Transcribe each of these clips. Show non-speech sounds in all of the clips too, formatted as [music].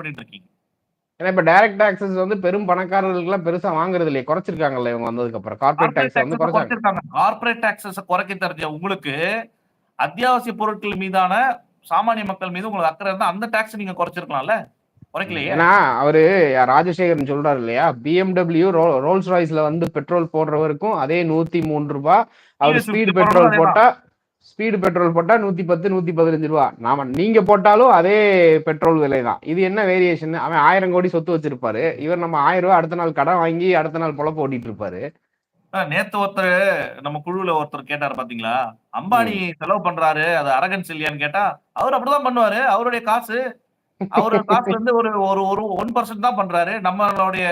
பண்ணிட்டு இருக்கீங்க ஏன்னா இப்ப டைரக்ட் டாக்ஸஸ் வந்து பெரும் பணக்காரர்களுக்குலாம் பெருசா வாங்குறது இல்லையே குறைச்சிருக்காங்கல்ல இவங்க வந்ததுக்கு அப்புறம் கார்பரேட் டாக்ஸ் வந்து குறைச்சிருக்காங்க. கார்பரேட் டாக்ஸஸ் குறைக்க தெரிஞ்ச உங்களுக்கு அத்தியாவசிய பொருட்கள் மீதான சாமானிய மக்கள் மீது உங்களுக்கு அக்கறை இருந்தா அந்த டாக்ஸ் நீங்க குறைச்சிருக்கலாம்ல? குறைக்கலையே? ஏன்னா அவரு ராஜசேகரன் சொல்றாரு இல்லையா? பிஎம்டபிள்யூ ரோல்ஸ் ராய்ஸ்ல வந்து பெட்ரோல் போடுறவருக்கும் அதே நூத்தி மூணு ரூபாய். அவர் ஸ்பீடு 50 பெட்ரோல் போட்டா ஸ்பீடு பெட்ரோல் போட்டா நூத்தி பத்து நூத்தி பதினஞ்சு ரூபா. நாம நீங்க போட்டாலும் அதே பெட்ரோல் விலை தான் இது என்ன வேரியேஷன் அவன் ஆயிரம் கோடி சொத்து வச்சிருப்பாரு. இவர் நம்ம ஆயிரம் ரூபாய் அடுத்த நாள் கடன் வாங்கி அடுத்த நாள் பொழப்பு ஓட்டிட்டு இருப்பாரு நேத்து ஒருத்தர் நம்ம குழுவுல ஒருத்தர் கேட்டாரு பாத்தீங்களா? அம்பானி செலவு பண்றாரு. அது அரகன்ஸ் இல்லையான்னு கேட்டா அவர் அப்படிதான் பண்ணுவாரு. அவருடைய காசு அவரோட காசுல இருந்து ஒரு ஒரு ஒரு ஒன் பர்சன்ட் தான் பண்றாரு. நம்மளுடைய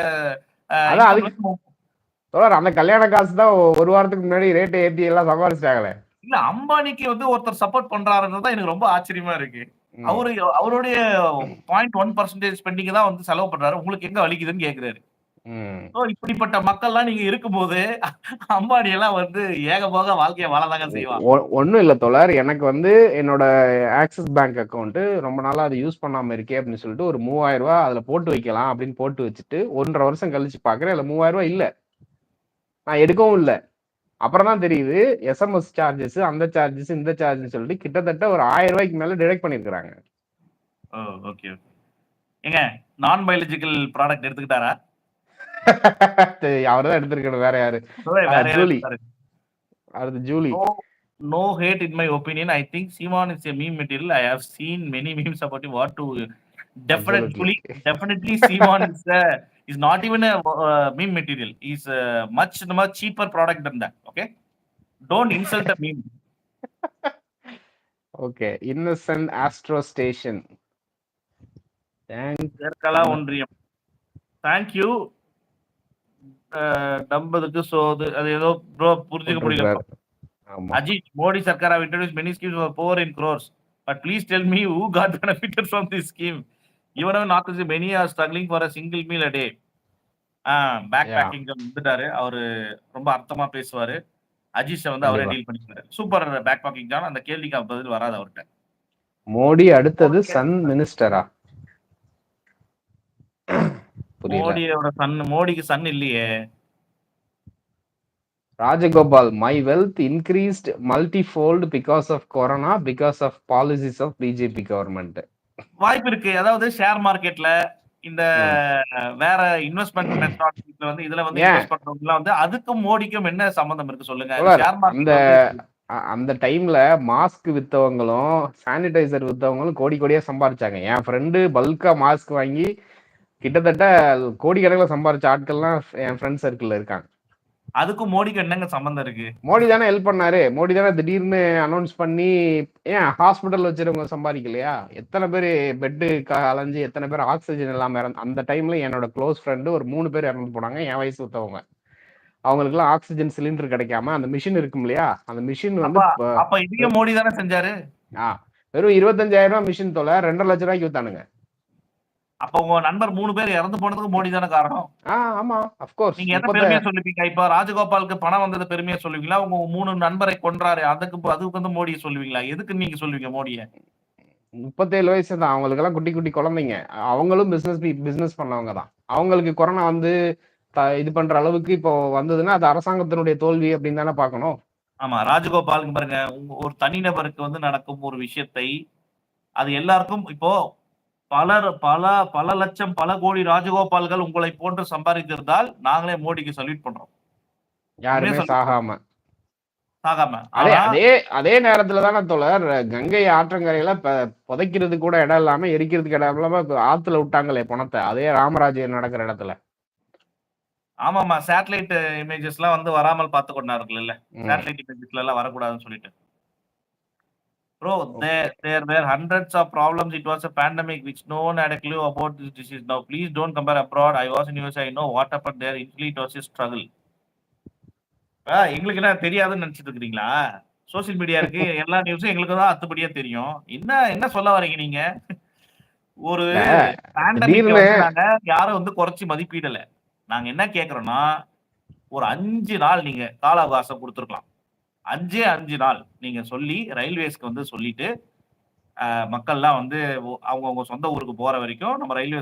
அந்த கல்யாண காசு தான் ஒரு வாரத்துக்கு முன்னாடி ரேட்டை ஏத்தி எல்லாம் சமாளிச்சிட்டாங்களே. இல்ல அம்பானிக்கு வந்து ஒருத்தர் சப்போர்ட் பண்றாருன்றது தான் எனக்கு ரொம்ப ஆச்சரியமா இருக்கு. அவரு அவருடைய பாயிண்ட் ஒன் பர்சன்டேஜ் ஸ்பெண்டிங் தான் வந்து செலவு பண்றாரு. உங்களுக்கு எங்க வலிக்குதுன்னு கேக்குறாரு. இப்படிப்பட்ட மக்கள்லாம் நீங்க இருக்கும்போது அம்பானி எல்லாம் வந்து ஏகபோக வாழ்க்கைய வாழதாங்க செய்வான் ஒ- ஒண்ணும் இல்ல தோழர். எனக்கு வந்து என்னோட ஆக்சிஸ் பேங்க் அக்கௌண்ட் ரொம்ப நாளா அதை யூஸ் பண்ணாம இருக்கே அப்படின்னு சொல்லிட்டு ஒரு மூவாயிரம் ரூபாய் அதுல போட்டு வைக்கலாம் அப்படின்னு போட்டு வச்சுட்டு ஒன்றரை வருஷம் கழிச்சு பாக்குறேன். அதுல மூவாயிரம் ரூபாய் இல்ல. நான் எடுக்கவும் இல்ல. அப்புறம் தான் தெரியுது எஸ்எம்எஸ் சார்ஜஸ் அந்த சார்ஜஸ் இந்த சார்ஜஸ் சொல்லிட்டு கிட்டத்தட்ட ஒரு ஆயிரம் ரூபாய்க்கு மேல டிடெக்ட் பண்ணிருக்காங்க ஓகே ஏங்க நான் பயாலஜிக்கல் ப்ராடக்ட் எடுத்துக்கிட்டாரா? [laughs] அவர் தான் எடுத்திருக்கணும் வேற யாரு? ஜூலி. அடுத்து Julie. No hate in my opinion. I think simon is a meme material. I have seen many memes about him what to definitely definitely simon is a, is not even a uh, meme material he's a much much cheaper product than that okay don't insult a meme okay innocent astro station thank Kala ஒன்றியம் thank you நம்பதுக்கு so அது ஏதோ bro புரிஞ்சுக்க முடியல Ajit, Modi Sarkar have introduced many schemes for poor in crores. But please tell me who got benefited from this scheme. Even though not many are struggling for a single meal a day. Ah back. Packing வந்துட்டாரு. அவரு ரொம்ப அர்த்தமா பேசுவாரு. அஜிஷை வந்து அவரே. Deal பண்ணிக்கிறாரு super pack packing தான். அந்த கேள்விக்கு பதில் வராது அவர்கிட்ட. மோடி அடுத்தது சன் மினிஸ்டரா? மோடியோட சன் மோடிக்கு சன் இல்லையே. Rajagopal my wealth increased multifold because of corona because of policies of BJP government வாய்ப்பு இருக்கு. அதாவது ஷேர் மார்க்கெட்ல இந்த வேற இன்வெஸ்ட்மெண்ட் மெத்தடாலஜில வந்து இதுல வந்து? இன்வெஸ்ட் பண்றவங்க வந்து அதுக்கும் மோடிக்கும் என்ன சம்பந்தம் இருக்கு சொல்லுங்க? அ- அந்த டைம்ல மாஸ்க் வித்தவங்களும் சானிடைசர் வித்தவங்களும் கோடி கோடியா சம்பாரிச்சாங்க. என் ஃப்ரெண்டு பல்கா மாஸ்க் வாங்கி கிட்டத்தட்ட கோடிக்கணக்கில் சம்பாரிச்ச ஆட்கள்லாம் என் ஃப்ரெண்ட் சர்க்கிள்ல இருக்காங்க. அதுக்கும் மோடிக்கும் என்னங்க சம்பந்தம் இருக்கு? மோடி தானே ஹெல்ப் பண்ணாரு. மோடி தானே திடீர்னு அனௌன்ஸ் பண்ணி ஏன் ஹாஸ்பிட்டல் வச்சிருக்கவங்க சம்பாதிக்கலையா? எத்தனை பேர் பெட்டு அலைஞ்சு எத்தனை பேர் ஆக்சிஜன் இல்லாம இறந்து அந்த டைம்ல என்னோட க்ளோஸ் ஃப்ரெண்டு ஒரு மூணு பேர் இறந்து போனாங்க என் வயசு ஒருத்தவங்க அவங்களுக்குலாம் ஆக்சிஜன் சிலிண்டர் கிடைக்காம அந்த மிஷின் இருக்கும் இல்லையா? அந்த மிஷின் வந்து அப்ப இதையும் மோடி தானே செஞ்சாரு? ஆ, வெறும் இருபத்தஞ்சாயிரம் ரூபாய் மிஷின் தொலை ரெண்டரை லட்ச ரூபாய்க்கு வித்தானுங்க. அப்ப உங்க நண்பர் மூணு பேர் இறந்து போனதுக்கு மோடி தானே காரணம்? ஆமா அப்கோர்ஸ் நீங்க எதை பெருமையா சொல்லுவீங்க? இப்ப ராஜகோபாலுக்கு பணம் வந்தது பெருமையா சொல்லுவீங்களா? உங்க மூணு நண்பரை கொன்றாரு அதுக்கு அதுக்கு வந்து மோடியை சொல்லுவீங்களா? எதுக்கு நீங்க சொல்லுவீங்க மோடியை? முப்பத்தேழு வயசு தான். அவங்களுக்கு எல்லாம் குட்டி குட்டி குழந்தைங்க. அவங்களும் பிசினஸ் பிசினஸ் பண்ணவங்க தான். அவங்களுக்கு கொரோனா வந்து இது பண்ற அளவுக்கு இப்போ வந்ததுன்னா அது அரசாங்கத்தினுடைய தோல்வி அப்படின்னு தானே பார்க்கணும். ஆமா ராஜகோபாலுக்கு பாருங்க உங்க ஒரு தனிநபருக்கு வந்து நடக்கும் ஒரு விஷயத்தை அது எல்லாருக்கும் இப்போ பலர் பல பல லட்சம் பல கோடி ராஜகோபால்கள் உங்களை போன்று சம்பாதித்திருந்தால் நாங்களே மோடிக்கு சல்யூட் பண்றோம். யாருமே. சாகாம. சாகாம. அதே அதே நேரத்துல தானே தோழர் கங்கை ஆற்றங்கரையில புதைக்கிறது கூட இடம் இல்லாம எரிக்கிறதுக்கு இடம் இல்லாம ஆத்துல விட்டாங்களே பணத்தை. அதே ராமராஜ்யம் நடக்கிற இடத்துல. ஆமாமா சேட்டலைட் இமேஜஸ் எல்லாம் வந்து வராமல் பார்த்து கொண்டாருக்குல்ல ம். சேட்டலைட் இமேஜஸ்ல எல்லாம் வரக்கூடாதுன்னு சொல்லிட்டு. Bro there there where hundreds of problems it was a pandemic which no one had a clue about this disease. Now please don't compare abroad. I was in usa i know what happened there. Initially it was a struggle. ஆ, எங்களுக்கு என்ன தெரியாதுன்னு நினைச்சிட்டு இருக்கீங்களா social media இருக்கு. [laughs] எல்லா நியூஸும் எங்களுக்கு தான் அத்துப்படியா தெரியும். என்ன என்ன சொல்ல வரீங்க நீங்க? ஒரு பேண்டமிக் யாரும் வந்து குறைச்சி மதிப்பீடல. நாங்க என்ன கேக்குறோம்னா ஒரு அஞ்சு நாள் நீங்க கால அவகாசம் கொடுத்துருக்கலாம். அஞ்சே அஞ்சு நாள் நீங்க சொல்லி ரயில்வேஸ்க்கு வந்து சொல்லிட்டு மக்கள்லாம் வந்து அவங்கவுங்க சொந்த ஊருக்கு போற வரைக்கும் நம்ம ரயில்வே